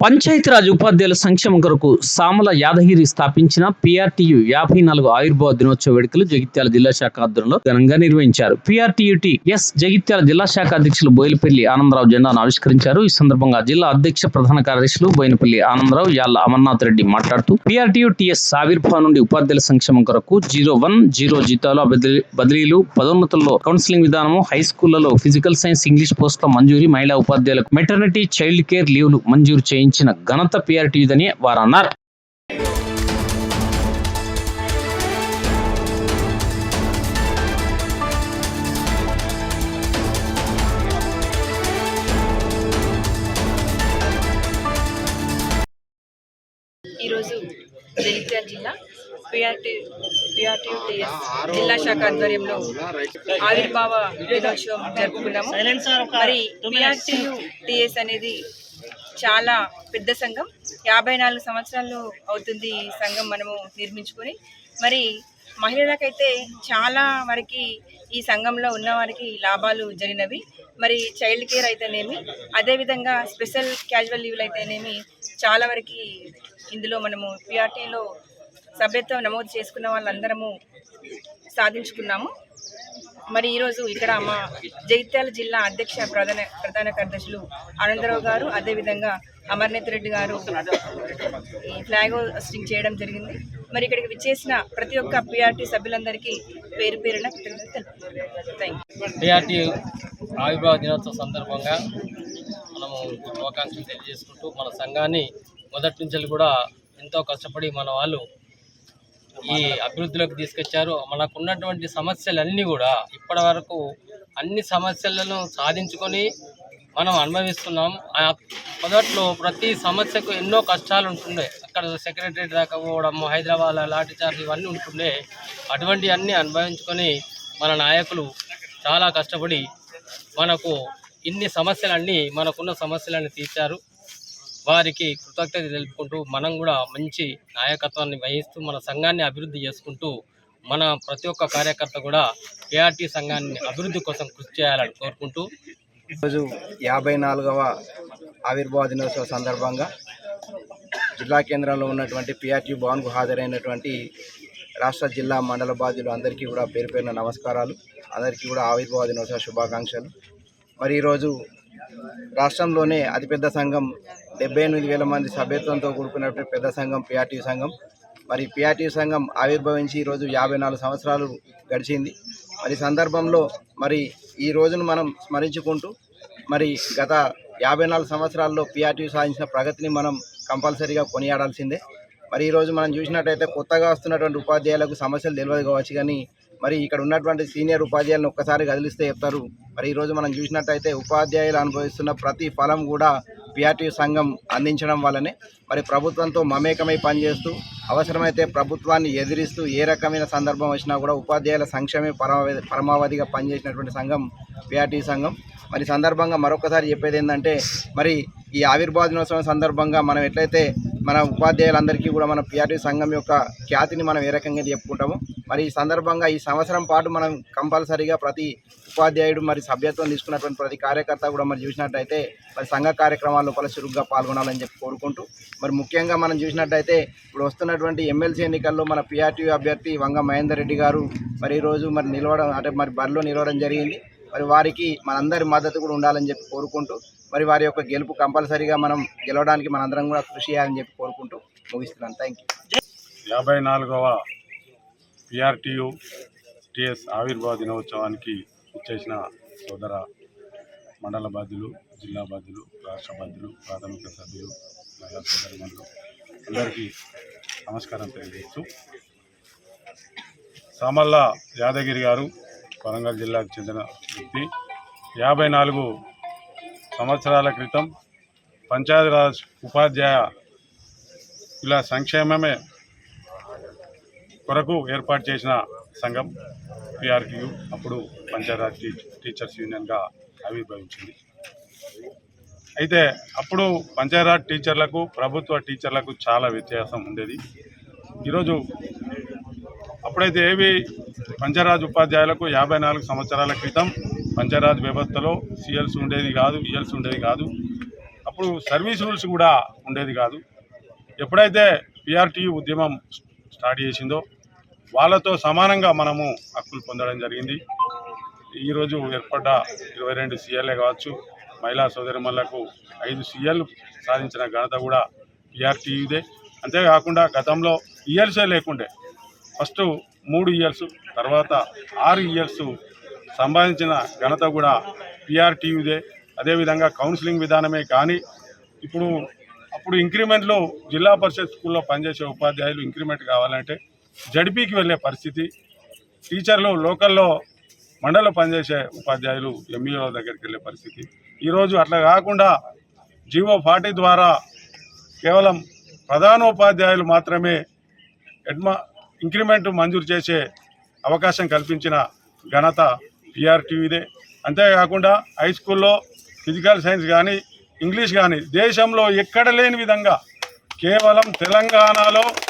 పంచాయతీరాజ్ ఉపాధ్యాయుల సంక్షేమం కొరకు సామల యాదగిరి స్థాపించిన పిఆర్టీయు యాభై నాలుగు ఆవిర్భావ దినోత్సవ వేడుకలు జగిత్యాల జిల్లా శాఖ ఆధ్వర్యంలో ఘనంగా నిర్వహించారు. పిఆర్టీయుటి ఎస్ జగిత్యాల జిల్లా శాఖ అధ్యక్షులు బోయినపల్లి ఆనందరావు జెండాను ఆవిష్కరించారు. ఈ సందర్భంగా జిల్లా అధ్యక్ష ప్రధాన కార్యదర్శులు బోయినపల్లి ఆనందరావు యాళ్ళ అమర్నాథ్ రెడ్డి మాట్లాడుతూ పీఆర్టీయు టిఎస్ ఆవిర్భావం నుండి ఉపాధ్యాయుల సంక్షేమం కొరకు జీరో వన్ జీరో జీతాలు బదిలీ- బదిలీలు పదోన్నతుల్లో కౌన్సిలింగ్ విధానము హై స్కూళ్ళలో ఫిజికల్ సైన్స్ ఇంగ్లీష్ పోస్టుల మంజూరి మహిళా ఉపాధ్యాయులకు మెటర్నిటీ చైల్డ్ కేర్ లీవ్లు మంజూరు చేయించిన ఘనత పిఆర్టీదని వారు అన్నారు ఈరోజు జగిత్యాల జిల్లా పిఆర్టీ పిఆర్టీటీఎస్ జిల్లా శాఖ ఆధ్వర్యంలో ఆవిర్భావ దినోత్సవం జరుపుకున్నాము. మరి పిఆర్టీటీఎస్ అనేది చాలా పెద్ద సంఘం. యాభై నాలుగు సంవత్సరాలు అవుతుంది ఈ సంఘం మనము నిర్మించుకొని. మరి మహిళలకైతే చాలా వరకు ఈ సంఘంలో ఉన్న వారికి లాభాలు జరిగినవి. మరి చైల్డ్ కేర్ అయితేనేమి అదేవిధంగా స్పెషల్ క్యాజువల్ లీవ్లు అయితేనేమి చాలా వరకు ఇందులో మనము పిఆర్టీలో సభ్యత్వం నమోదు చేసుకున్న వాళ్ళందరము సాధించుకున్నాము. మరి ఈరోజు ఇక్కడ మా జగిత్యాల జిల్లా అధ్యక్ష ప్రధాన ప్రధాన కార్యదర్శులు ఆనందరావు గారు అదేవిధంగా అమర్నాథ్ రెడ్డి గారు ఈ ఫ్లాగ్ హోస్టింగ్ చేయడం జరిగింది. మరి ఇక్కడికి విచ్చేసిన ప్రతి ఒక్క పిఆర్టీ సభ్యులందరికీ పేరు పేరున థ్యాంక్ యూ ఆవిర్భావ దినోత్సవం సందర్భంగా మనము శుభాకాంక్షలు తెలియజేసుకుంటూ మన సంఘాన్ని మొదటి నుంచి కూడా ఎంతో కష్టపడి మన వాళ్ళు ఈ అభివృద్ధిలోకి తీసుకొచ్చారు. మనకు ఉన్నటువంటి సమస్యలన్నీ కూడా ఇప్పటి వరకు అన్ని సమస్యలను సాధించుకొని మనం అనుభవిస్తున్నాం. మొదట్లో ప్రతి సమస్యకు ఎన్నో కష్టాలు ఉంటుండే. అక్కడ సెక్రటరీ దాకా పోవడం హైదరాబాద్ లాఠీ చార్జ్ ఇవన్నీ ఉంటుండే. అటువంటి అన్నీ అనుభవించుకొని మన నాయకులు చాలా కష్టపడి మనకు ఇన్ని సమస్యలన్నీ మనకున్న సమస్యలన్నీ తీర్చారు. వారికి కృతజ్ఞత తెలుపుకుంటూ మనం కూడా మంచి నాయకత్వాన్ని వహిస్తూ మన సంఘాన్ని అభివృద్ధి చేసుకుంటూ మన ప్రతి ఒక్క కార్యకర్త కూడా ఏఆర్టీ సంఘాన్ని అభివృద్ధి కోసం కృషి చేయాలని కోరుకుంటూ. ఈరోజు యాభై నాలుగవ ఆవిర్భావ దినోత్సవ సందర్భంగా జిల్లా కేంద్రంలో ఉన్నటువంటి పిఆర్టీ భవన్కు హాజరైనటువంటి రాష్ట్ర జిల్లా మండల బాధ్యులు అందరికీ కూడా పేరు పేరున నమస్కారాలు. అందరికీ కూడా ఆవిర్భావ దినోత్సవ శుభాకాంక్షలు. మరి ఈరోజు రాష్ట్రంలోనే అతిపెద్ద సంఘం డెబ్బై ఎనిమిది వేల మంది సభ్యత్వంతో కూడుకున్నటువంటి పెద్ద సంఘం పిఆర్టీ సంఘం. మరి పిఆర్టీ సంఘం ఆవిర్భవించి ఈరోజు యాభై నాలుగు సంవత్సరాలు గడిచింది. మరి సందర్భంలో మరి ఈ రోజును మనం స్మరించుకుంటూ మరి గత యాభై నాలుగు సంవత్సరాల్లో పిఆర్టీ సాధించిన ప్రగతిని మనం కంపల్సరీగా కొనియాడాల్సిందే. మరి ఈరోజు మనం చూసినట్టయితే కొత్తగా వస్తున్నటువంటి ఉపాధ్యాయులకు సమస్యలు తెలియదు కావచ్చు కానీ మరి ఇక్కడ ఉన్నటువంటి సీనియర్ ఉపాధ్యాయులను ఒక్కసారి కదిలిస్తే చెప్తారు. మరి ఈరోజు మనం చూసినట్టయితే ఉపాధ్యాయులు అనుభవిస్తున్న ప్రతి ఫలం కూడా పిఆర్టీ సంఘం అందించడం వల్లనే మరి ప్రభుత్వంతో మమేకమై పనిచేస్తూ అవసరమైతే ప్రభుత్వాన్ని ఎదిరిస్తూ ఏ రకమైన సందర్భం వచ్చినా కూడా ఉపాధ్యాయుల సంక్షేమే పరమావధి పరమావధిగా పనిచేసినటువంటి సంఘం పిఆర్టీ సంఘం. మరి సందర్భంగా మరొకసారి చెప్పేది ఏంటంటే మరి ఈ ఆవిర్భావ దినోత్సవం సందర్భంగా మనం ఎట్లయితే మన ఉపాధ్యాయులందరికీ కూడా మన పిఆర్టీ సంఘం యొక్క ఖ్యాతిని మనం ఏ రకంగా చెప్పుకుంటాము మరి ఈ సందర్భంగా ఈ సంవత్సరం పాటు మనం కంపల్సరీగా ప్రతి ఉపాధ్యాయుడు మరి సభ్యత్వం తీసుకున్నటువంటి ప్రతి కార్యకర్త కూడా మరి చూసినట్టయితే మరి సంఘ కార్యక్రమాల లోపల చురుగ్గా పాల్గొనాలని చెప్పి కోరుకుంటూ మరి ముఖ్యంగా మనం చూసినట్టయితే ఇప్పుడు వస్తున్నటువంటి ఎమ్మెల్సీ ఎన్నికల్లో మన పిఆర్టీ అభ్యర్థి వంగ మహేందర్ రెడ్డి గారు మరి ఈరోజు మరి నిలవడం అంటే మరి బరిలో నిలవడం జరిగింది. మరి వారికి మనందరి మద్దతు కూడా ఉండాలని చెప్పి కోరుకుంటూ మరి వారి యొక్క గెలుపు కంపల్సరీగా మనం గెలవడానికి మనందరం కూడా కృషి చేయాలని చెప్పి కోరుకుంటూ ముగిస్తున్నాను. థ్యాంక్ యూ యాభై నాలుగవ పిఆర్టీయు టిఎస్ ఆవిర్భావ దినోత్సవానికి ఇచ్చేసిన సోదర మండల బాధ్యులు జిల్లా బాధ్యులు రాష్ట్ర బాధ్యులు ప్రాథమిక సభ్యులు మహిళా సోదరులు అందరికీ నమస్కారం తెలియజేస్తూ సామల్ల యాదగిరి గారు వరంగల్ జిల్లాకు చెందిన వ్యక్తి. యాభై నాలుగు సంవత్సరాల క్రితం పంచాయతీరాజ్ ఉపాధ్యాయ ఇలా సంక్షేమమే కొరకు ఏర్పాటు చేసిన సంఘం పిఆర్టీయు అప్పుడు పంచాయతీరాజ్ టీచర్స్ యూనియన్గా ఆవిర్భవించింది. అయితే అప్పుడు పంచాయతీరాజ్ టీచర్లకు ప్రభుత్వ టీచర్లకు చాలా వ్యత్యాసం ఉండేది. ఈరోజు అప్పుడైతే ఏవి పంచాయరాజ్ ఉపాధ్యాయులకు యాభై నాలుగు సంవత్సరాల క్రితం పంచాయరాజ్ వ్యవస్థలో సిఎల్స్ ఉండేది కాదు ఈఎల్స్ ఉండేది కాదు. అప్పుడు సర్వీస్ రూల్స్ కూడా ఉండేది కాదు. ఎప్పుడైతే పిఆర్టీ ఉద్యమం స్టార్ట్ చేసిందో వాళ్ళతో సమానంగా మనము హక్కులు పొందడం జరిగింది. ఈరోజు ఏర్పడ్డ ఇరవై రెండు సీఎల్ఏ కావచ్చు మహిళా సోదరిమల్లకు ఐదు సీఎల్ సాధించిన ఘనత కూడా పిఆర్టీదే అంతేకాకుండా గతంలో ఇయర్సే లేకుండే ఫస్ట్ మూడు ఇయర్స్ తర్వాత ఆరు ఇయర్స్ సంపాదించిన ఘనత కూడా పిఆర్టీయుదే అదేవిధంగా కౌన్సిలింగ్ విధానమే కానీ ఇప్పుడు అప్పుడు ఇంక్రిమెంట్లు జిల్లా పరిషత్ స్కూల్లో పనిచేసే ఉపాధ్యాయులు ఇంక్రిమెంట్ కావాలంటే జడ్పీకి వెళ్ళే పరిస్థితి టీచర్లు లోకల్లో మండలం పనిచేసే ఉపాధ్యాయులు ఎంఈఓ దగ్గరికి వెళ్ళే పరిస్థితి. ఈరోజు అట్లా కాకుండా జీవో ఫార్టీ ద్వారా కేవలం ప్రధానోపాధ్యాయులు మాత్రమే ఎడ్మా ఇంక్రిమెంట్ మంజూరు చేసే అవకాశం కల్పించిన ఘనత పిఆర్టీవీదే అంతేకాకుండా హై స్కూల్లో ఫిజికల్ సైన్స్ కానీ ఇంగ్లీష్ కానీ దేశంలో ఎక్కడ లేని విధంగా కేవలం తెలంగాణలో